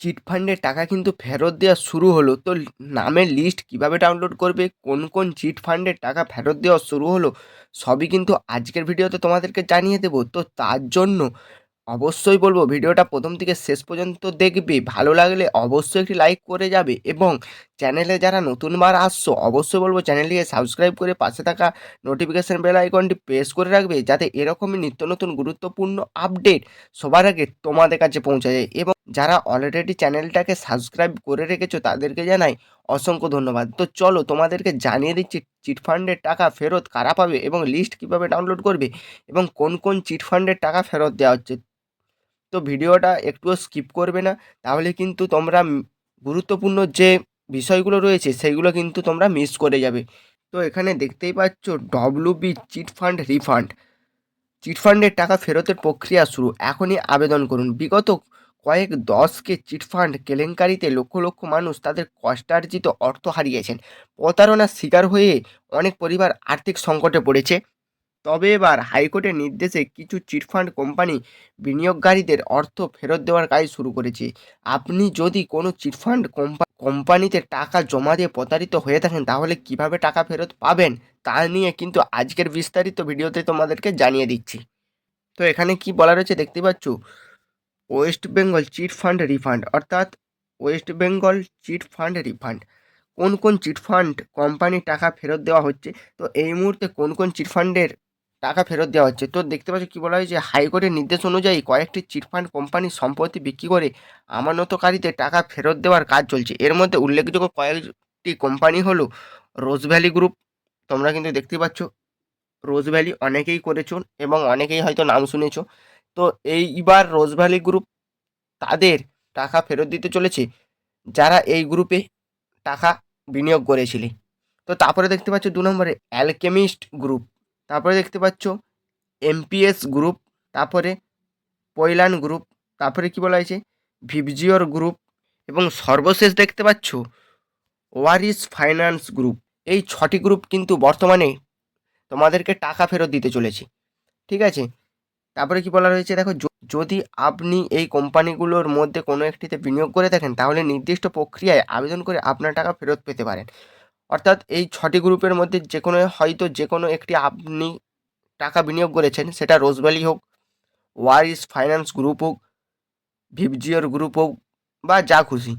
চিটফান্ডের টাকা কিন্তু ফেরত দেওয়া শুরু হলো। তো নামের লিস্ট কীভাবে ডাউনলোড করবে? কোন কোন চিটফান্ডের টাকা ফেরত দেওয়া শুরু হলো? সবই কিন্তু আজকের ভিডিওতে তোমাদেরকে জানিয়ে দেবো। তো তার জন্য অবশ্যই বলব, ভিডিওটা প্রথম থেকে শেষ পর্যন্ত দেখবে। ভালো লাগলে অবশ্যই একটি লাইক করে যাবে এবং চ্যানেলে যারা নতুনবার আসছো, অবশ্যই বলব চ্যানেলটিকে সাবস্ক্রাইব করে পাশে থাকা নোটিফিকেশান বেল আইকনটি প্রেস করে রাখবে, যাতে এরকমই নিত্য নতুন গুরুত্বপূর্ণ আপডেট সবার আগে তোমাদের কাছে পৌঁছে যায়। এবং যারা অলরেডি চ্যানেলটাকে সাবস্ক্রাইব করে রেখেছো, তাদেরকে জানাই অসংখ্য ধন্যবাদ। তো চলো তোমাদেরকে জানিয়ে দিচ্ছি চিটফান্ডের টাকা ফেরত কারা পাবে এবং লিস্ট কীভাবে ডাউনলোড করবে এবং কোন কোন চিটফান্ডের টাকা ফেরত দেওয়া হচ্ছে। তো ভিডিওটা একটুও স্কিপ করবে না, তাহলে কিন্তু তোমরা গুরুত্বপূর্ণ যে বিষয়গুলো রয়েছে, সেইগুলো কিন্তু তোমরা মিস করে যাবে। তো এখানে দেখতেই পাচ্ছ ডব্লিউবি চিটফান্ড রিফান্ড চিটফান্ডের টাকা ফেরতের প্রক্রিয়া শুরু। এখনই আবেদন করুন। বিগত কয়েক দশকে চিটফান্ড কেলেঙ্কারিতে লক্ষ লক্ষ মানুষ তাদের কষ্টার্জিত অর্থ হারিয়েছেন। প্রতারণার শিকার হয়ে অনেক পরিবার আর্থিক সংকটে পড়েছে। তবে এবার হাইকোর্টের নির্দেশে কিছু চিটফান্ড কোম্পানি বিনিয়োগকারীদের অর্থ ফেরত দেওয়ার কাজ শুরু করেছে। আপনি যদি কোনো চিটফান্ড কোম্পানিতে টাকা জমা দিয়ে প্রতারিত হয়ে থাকেন, তাহলে কীভাবে টাকা ফেরত পাবেন? তা নিয়ে কিন্তু আজকের বিস্তারিত ভিডিওতে তোমাদেরকে জানিয়ে দিচ্ছি। তো এখানে কি বলা রয়েছে দেখতে পাচ্ছ? West Bengal chit fund refund, অর্থাৎ West Bengal chit fund refund. কোন কোন চিটফান্ড কোম্পানির টাকা ফেরত দেওয়া হচ্ছে? তো এই মুহূর্তে কোন কোন চিটফান্ডের টাকা ফেরত দেওয়া হচ্ছে। তো দেখতে পাচ্ছ কী বলা হয়েছে হাইকোর্টের নির্দেশ অনুযায়ী কয়েকটি চিটফান্ড কোম্পানির সম্পত্তি বিক্রি করে আমানতকারীদের টাকা ফেরত দেওয়ার কাজ চলছে। এর মধ্যে উল্লেখযোগ্য কয়েকটি কোম্পানি হলো রোজ ভ্যালি গ্রুপ, তোমরা কিন্তু দেখতে পাচ্ছ। রোজ ভ্যালি অনেকেই করেছ এবং অনেকেই হয়তো নাম শুনেছো। তো এইবার রোজ ভ্যালি গ্রুপ তাদের টাকা ফেরত দিতে চলেছে, যারা এই গ্রুপে টাকা বিনিয়োগ করেছিলে। তো তারপরে দেখতে পাচ্ছ দু নম্বরে অ্যালকেমিস্ট গ্রুপ। তারপরে দেখতে পাচ্ছ এমপিএস গ্রুপ তারপরে পৈলান গ্রুপ তারপরে কি বলা হয়েছে? ভিভজিওর গ্রুপ এবং সর্বশেষ দেখতে পাচ্ছ ওয়ারিস ফাইন্যান্স গ্রুপ এই ছটি গ্রুপ কিন্তু বর্তমানে তোমাদেরকে টাকা ফেরত দিতে চলেছে। ঠিক আছে? তারপরে কি বলা রয়েছে দেখো যদি আপনি এই কোম্পানিগুলোর মধ্যে কোনো একটিতে বিনিয়োগ করে থাকেন, তাহলে নির্দিষ্ট প্রক্রিয়ায় আবেদন করে আপনার টাকা ফেরত পেতে পারেন। অর্থাৎ এই ছটি গ্রুপের মধ্যে যে কোনো, হয়তো যে কোনো একটি আপনি টাকা বিনিয়োগ করেছেন, সেটা রোজভ্যালি হোক ওয়ারিস ফাইন্যান্স গ্রুপ হোক ভিভজিওর গ্রুপ হোক, বা যা খুশি।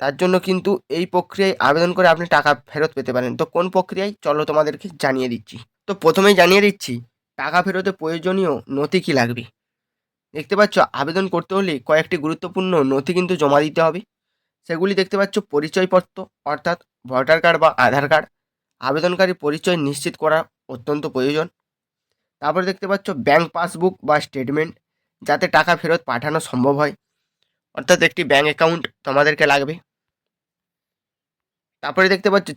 তার জন্য কিন্তু এই প্রক্রিয়ায় আবেদন করে আপনি টাকা ফেরত পেতে পারেন। তো কোন প্রক্রিয়ায়? চলো তোমাদেরকে জানিয়ে দিচ্ছি। তো প্রথমেই জানিয়ে দিচ্ছি, টাকা ফেরতে প্রয়োজনীয় নথি কী লাগবে? দেখতে পাচ্ছ, আবেদন করতে হলে কয়েকটি গুরুত্বপূর্ণ নথি কিন্তু জমা দিতে হবে। সেগুলি দেখতে পাচ্ছ পরিচয়পত্র, অর্থাৎ ভোটার কার্ড বা আধার কার্ড। আবেদনকারী পরিচয় নিশ্চিত করা অত্যন্ত প্রয়োজন। তারপরে দেখতে পাচ্ছ ব্যাংক পাসবুক বা স্টেটমেন্ট, যাতে টাকা ফেরত পাঠানো সম্ভব হয়। অর্থাৎ একটি ব্যাংক অ্যাকাউন্ট তোমাদেরকে লাগবে। তারপরে দেখতে পাচ্ছ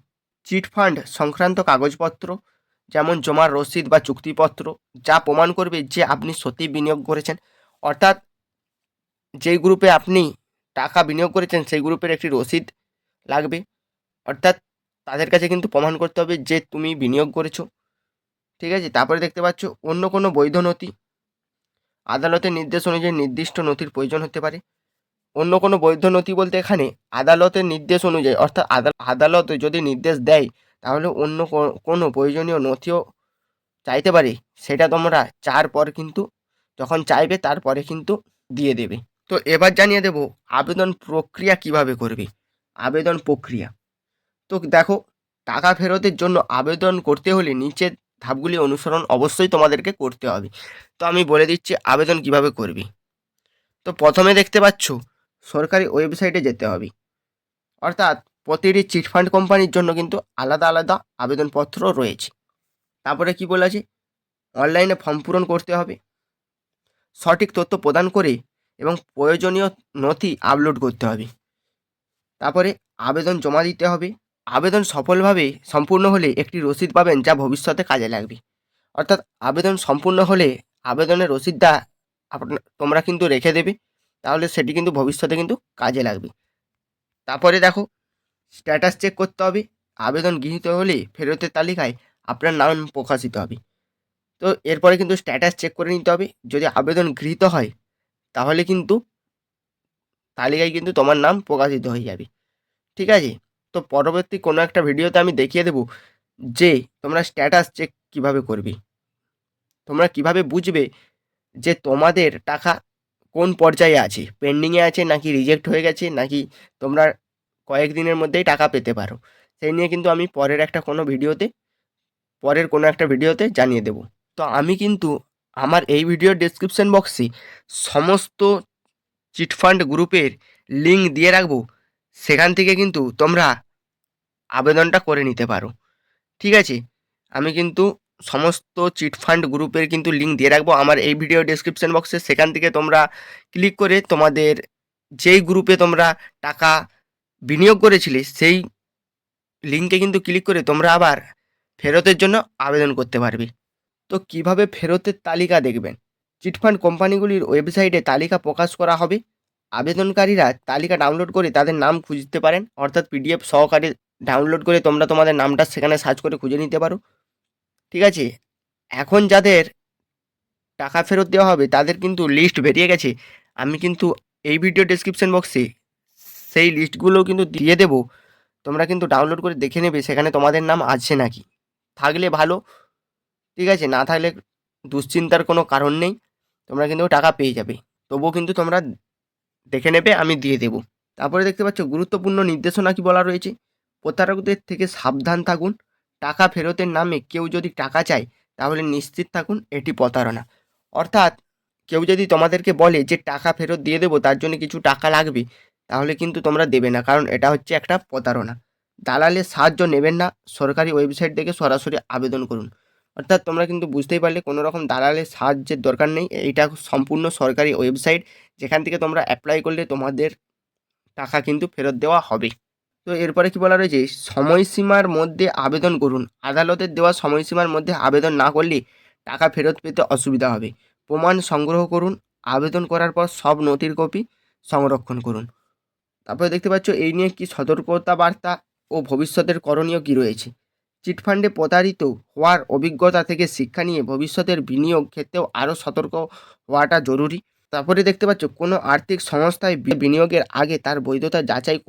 চিট ফান্ড, সংক্রান্ত কাগজপত্র, যেমন জমার রসিদ বা চুক্তিপত্র, যা প্রমাণ করবে যে আপনি সত্যি বিনিয়োগ করেছেন। অর্থাৎ যেই গ্রুপে আপনি টাকা বিনিয়োগ করেছেন, সেই গ্রুপের একটি রসিদ লাগবে। অর্থাৎ তাদের কাছে কিন্তু প্রমাণ করতে হবে যে তুমি বিনিয়োগ করেছ। ঠিক আছে? তারপরে দেখতে পাচ্ছ, অন্য কোনো বৈধ নথি। আদালতের নির্দেশ অনুযায়ী নির্দিষ্ট নথির প্রয়োজন হতে পারে। অন্য কোনো বৈধ নথি বলতে এখানে আদালতের নির্দেশ অনুযায়ী, অর্থাৎ আদাল- আদালত যদি নির্দেশ দেয়, তাহলে অন্য কোনো প্রয়োজনীয় নথিও চাইতে পারে। সেটা তোমরা চার পর কিন্তু, যখন চাইবে তারপরে কিন্তু দিয়ে দেবে। তো এবার জানিয়ে দেব আবেদন প্রক্রিয়া কীভাবে করবে। আবেদন প্রক্রিয়া। তো দেখো, টাকা ফেরতের জন্য আবেদন করতে হলে নিচের ধাপগুলি অনুসরণ অবশ্যই তোমাদেরকে করতে হবে। তো আমি বলে দিচ্ছি আবেদন কীভাবে করবে। তো প্রথমে দেখতে পাচ্ছ, সরকারি ওয়েবসাইটে যেতে হবে। অর্থাৎ প্রতিটি চিটফান্ড কোম্পানির জন্য কিন্তু আলাদা আলাদা আবেদনপত্র রয়েছে। তারপরে কি বলা আছে অনলাইনে ফর্ম পূরণ করতে হবে। সঠিক তথ্য প্রদান করে এবং প্রয়োজনীয় নথি আপলোড করতে হবে। তারপরে আবেদন জমা দিতে হবে। আবেদন সফলভাবে সম্পূর্ণ হলে একটি রসিদ পাবেন যা ভবিষ্যতে কাজে লাগবে। অর্থাৎ আবেদন সম্পূর্ণ হলে আবেদনের রসিদটা আপনার তোমরা কিন্তু রেখে দেবে। তাহলে সেটি কিন্তু ভবিষ্যতে কিন্তু কাজে লাগবে। তারপরে দেখো স্ট্যাটাস চেক করতে হবে। আবেদন গৃহীত হলে ফেরতের তালিকায় আপনার নাম প্রকাশিত হবে। তো এরপরে কিন্তু স্ট্যাটাস চেক করে নিতে হবে। যদি আবেদন গৃহীত হয় তাহলে কিন্তু তালিকায় কিন্তু তোমার নাম প্রকাশিত হয়ে যাবে। ঠিক আছে? তো পরবর্তী কোনো একটা ভিডিওতে আমি দেখিয়ে দেবো যে তোমরা স্ট্যাটাস চেক কীভাবে করবে। তোমরা কীভাবে বুঝবে যে তোমাদের টাকা কোন পর্যায়ে আছে? পেন্ডিংয়ে আছে নাকি রিজেক্ট হয়ে গেছে? নাকি তোমরা কয়েকদিনের মধ্যেই টাকা পেতে পারো? সেই নিয়ে কিন্তু আমি পরের একটা কোনো ভিডিওতে, পরের কোনো একটা ভিডিওতে জানিয়ে দেব। তো আমি কিন্তু আমার এই ভিডিওর ডেসক্রিপশন বক্সে সমস্ত চিটফান্ড গ্রুপের লিঙ্ক দিয়ে রাখব। সেখান থেকে কিন্তু তোমরা আবেদনটা করে নিতে পারো। ঠিক আছে? আমি কিন্তু সমস্ত চিটফান্ড গ্রুপের কিন্তু লিঙ্ক দিয়ে রাখব। আমার এই ভিডিও ডেসক্রিপশন বক্সে সেখান থেকে তোমরা ক্লিক করে তোমাদের যেই গ্রুপে তোমরা টাকা বিনিয়োগ করেছিলে, সেই লিঙ্কে কিন্তু ক্লিক করে তোমরা আবার ফেরতের জন্য আবেদন করতে পারবে। তো কীভাবে ফেরতের তালিকা দেখবেন? চিটফান্ড কোম্পানিগুলির ওয়েবসাইটে তালিকা প্রকাশ করা হবে। আবেদনকারীরা তালিকা ডাউনলোড করে তাদের নাম খুঁজতে পারেন। অর্থাৎ পিডিএফ সহকারে ডাউনলোড করে তোমরা তোমাদের নামটা সেখানে সার্চ করে খুঁজে নিতে পারো। ঠিক আছে? এখন যাদের টাকা ফেরত দেওয়া হবে, তাদের কিন্তু লিস্ট বেরিয়ে গেছে। আমি কিন্তু এই ভিডিও ডেসক্রিপশন বক্সে সেই লিস্টগুলো কিন্তু দিয়ে দেবো। তোমরা কিন্তু ডাউনলোড করে দেখে নেবে সেখানে তোমাদের নাম আছে নাকি। থাকলে ভালো। ঠিক আছে? না থাকলে দুশ্চিন্তার কোনো কারণ নেই। তোমরা কিন্তু টাকা পেয়ে যাবে। তবুও কিন্তু তোমরা দেখে নেবে, আমি দিয়ে দেবো। তারপরে দেখতে পাচ্ছ, গুরুত্বপূর্ণ নির্দেশনা কি বলা রয়েছে? প্রতারকদের থেকে সাবধান থাকুন। টাকা ফেরতের নামে কেউ যদি টাকা চায়, তাহলে নিশ্চিত থাকুন, এটি প্রতারণা। অর্থাৎ কেউ যদি তোমাদেরকে বলে যে, টাকা ফেরত দিয়ে দেবো, তার জন্য কিছু টাকা লাগবে, তাহলে কিন্তু তোমরা দেবে না, কারণ এটা হচ্ছে একটা প্রতারণা। দালালের সাহায্য নেবেন না। সরকারি ওয়েবসাইট থেকে সরাসরি আবেদন করুন। অর্থাৎ তোমরা কিন্তু বুঝতেই পারলে কোনো রকম দালালের সাহায্যের দরকার নেই। এইটা সম্পূর্ণ সরকারি ওয়েবসাইট যেখান থেকে তোমরা অ্যাপ্লাই করলে তোমাদের টাকা কিন্তু ফেরত দেওয়া হবে। তো এরপরে কি বলা রয়েছে? সময়সীমার মধ্যে আবেদন করুন। আদালতের দেওয়া সময়সীমার মধ্যে আবেদন না করলে টাকা ফেরত পেতে অসুবিধা হবে। প্রমাণ সংগ্রহ করুন। আবেদন করার পর সব নথির কপি সংরক্ষণ করুন। তারপরে দেখতে পাচ্ছ, এই নিয়ে কি সতর্কতা বার্তা ও ভবিষ্যতের করণীয় কি রয়েছে? চিটফান্ডে প্রতারিত হওয়ার অভিজ্ঞতা থেকে শিক্ষা নিয়ে ভবিষ্যতের বিনিয়োগ ক্ষেত্রেও আরও সতর্ক হওয়াটা জরুরি। তারপরে দেখতে পাচ্ছ, কোনো আর্থিক সংস্থায় বিনিয়োগের আগে তার বৈধতা যাচাই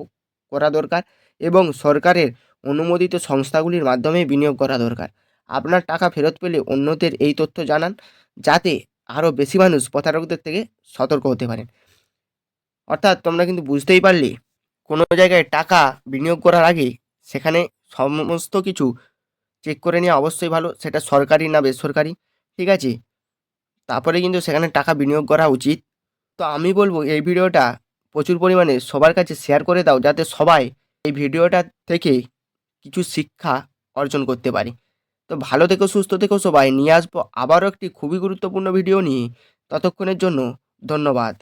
করা দরকার এবং সরকারের অনুমোদিত সংস্থাগুলির মাধ্যমে বিনিয়োগ করা দরকার। আপনার টাকা ফেরত পেলে অন্যদের এই তথ্য জানান, যাতে আরও বেশি মানুষ প্রতারকদের থেকে সতর্ক হতে পারেন। অর্থাৎ তোমরা কিন্তু বুঝতেই পারলে, কোনো জায়গায় টাকা বিনিয়োগ করার আগে সেখানে সমস্ত কিছু চেক করে নেওয়া অবশ্যই ভালো, সেটা সরকারি না বেসরকারি, ঠিক আছে? তারপরে কিন্তু সেখানে টাকা বিনিয়োগ করা উচিত। তো আমি বলব, এই ভিডিওটা প্রচুর পরিমাণে সবার কাছে শেয়ার করে দাও, যাতে সবাই এই ভিডিওটা থেকে কিছু শিক্ষা অর্জন করতে পারে। তো ভালো থেকো, সুস্থ থেকো সবাই। নিয়ে আসব আবারও একটি খুবই গুরুত্বপূর্ণ ভিডিও নিয়ে। ততক্ষণের জন্য ধন্যবাদ।